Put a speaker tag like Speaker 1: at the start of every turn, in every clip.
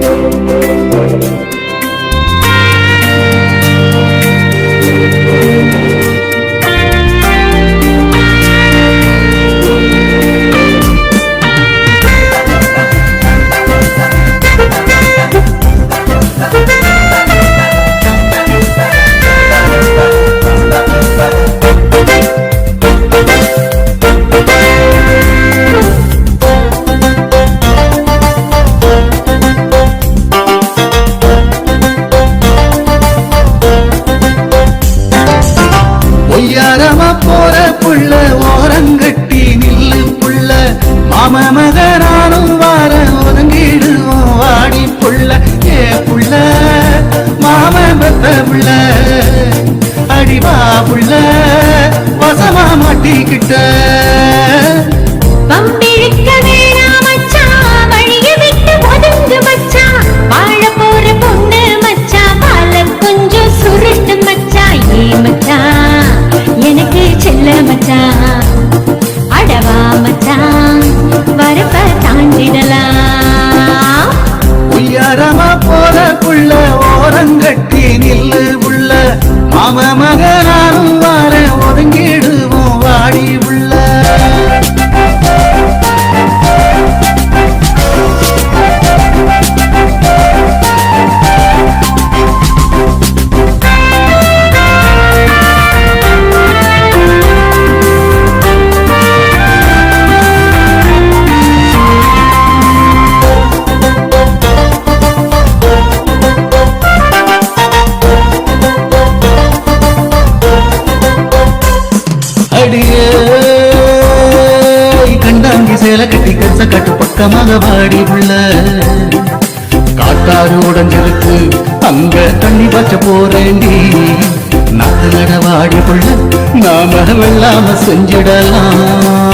Speaker 1: ஒய்யாரமா மாம மகனானும் வார ஒதுங்கிடுவோம் வாடி புள்ள ஏ புள்ள மாம பெத்த புள்ள அடிவா புள்ள வசமா மாட்டிக்கிட்ட.
Speaker 2: எனக்கு செல்ல மச்சான்,
Speaker 1: சேலை கட்டி கச கட்டு பக்கமாக வாடி உள்ள. காட்டாறு உடஞ்சிருக்கு அங்க தண்ணி பச்ச போறேண்டி. நாத்து நட வாடி புள்ள நாம வெள்ளாம செஞ்சிடலாம்.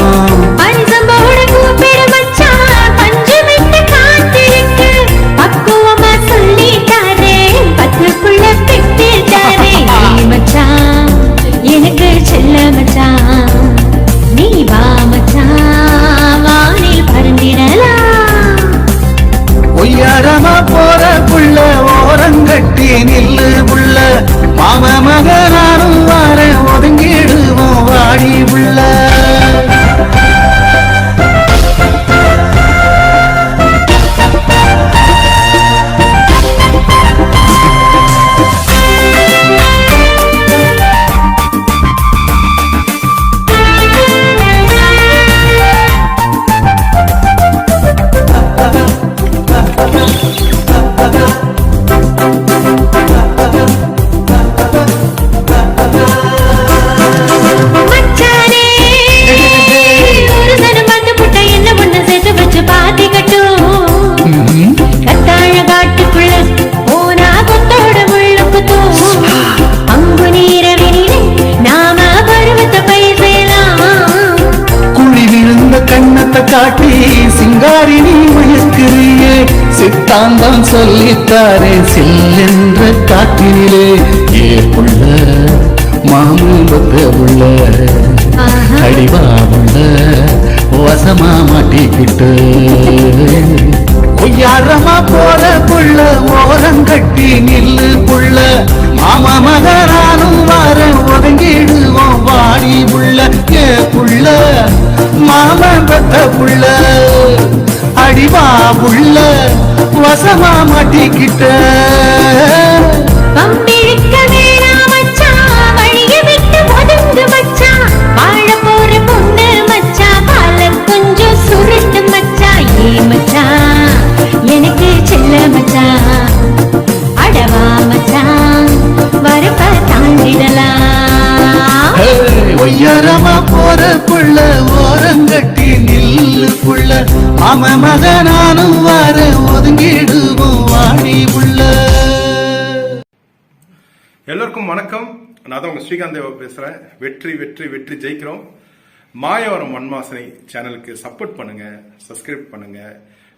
Speaker 1: சித்தாந்தம் சொல்லித்தாரே சில்லென்ற காட்டினிலே. ஏ புள்ள மாமூலத்த உள்ள. அடிவா உள்ள வசமா மாட்டிக்கிட்டு. ஒய்யாரமா போற புள்ள ஓரம் கட்டி நில்லு புள்ள. மாமா மகரானும் வார ஒதுங்கிடுவோம் ஏ
Speaker 2: மச்சான், எனக்கு செல்ல மச்சான் அடவா மச்சான் வரப்ப தாண்டிடலாம்
Speaker 1: ஒய்யாரமா போற புள்ள ஓரங்கட்டி நில்லு புள்ள. மாம மகனானும்
Speaker 3: எல்லாருக்கும் வணக்கம். நான் தான் உங்க ஸ்ரீகாந்த் தேவா பேசுறேன். வெற்றி வெற்றி வெற்றி ஜெயிக்கிறோம். மாயவரம் மண்வாசனை சேனலுக்கு சப்போர்ட் பண்ணுங்க சப்ஸ்கிரைப் பண்ணுங்க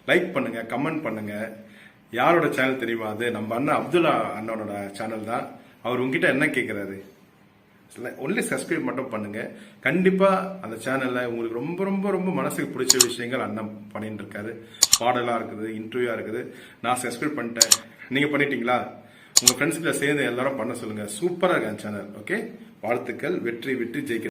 Speaker 3: லைக் பண்ணுங்க கமெண்ட் பண்ணுங்க. யாரோட சேனல் தெரியுமா அது? நம்ம அண்ணன் அப்துல்லா அண்ணனோட சேனல் தான். அவர் உங்ககிட்ட என்ன கேட்கிறாரு ஒன்லி சப்ஸ்கிரைப் மட்டும் பண்ணுங்க. கண்டிப்பா அந்த சேனல்ல உங்களுக்கு ரொம்ப ரொம்ப ரொம்ப மனசுக்கு பிடிச்ச விஷயங்கள் அண்ணன் பண்ணிட்டு இருக்காரு. பாடலா இருக்குது இன்டர்வியூவா இருக்குது. நான் சப்ஸ்கிரைப் பண்ணிட்டேன். நீங்க பண்ணிட்டீங்களா? உங்க ஃப்ரெண்ட்ஸ்கிட்ட சேர்ந்து எல்லாரும் பண்ண சொல்லுங்க. சூப்பரா இருக்கு சேனல் ஓகே வாழ்த்துக்கள். வெற்றி விட்டு ஜெயிக்க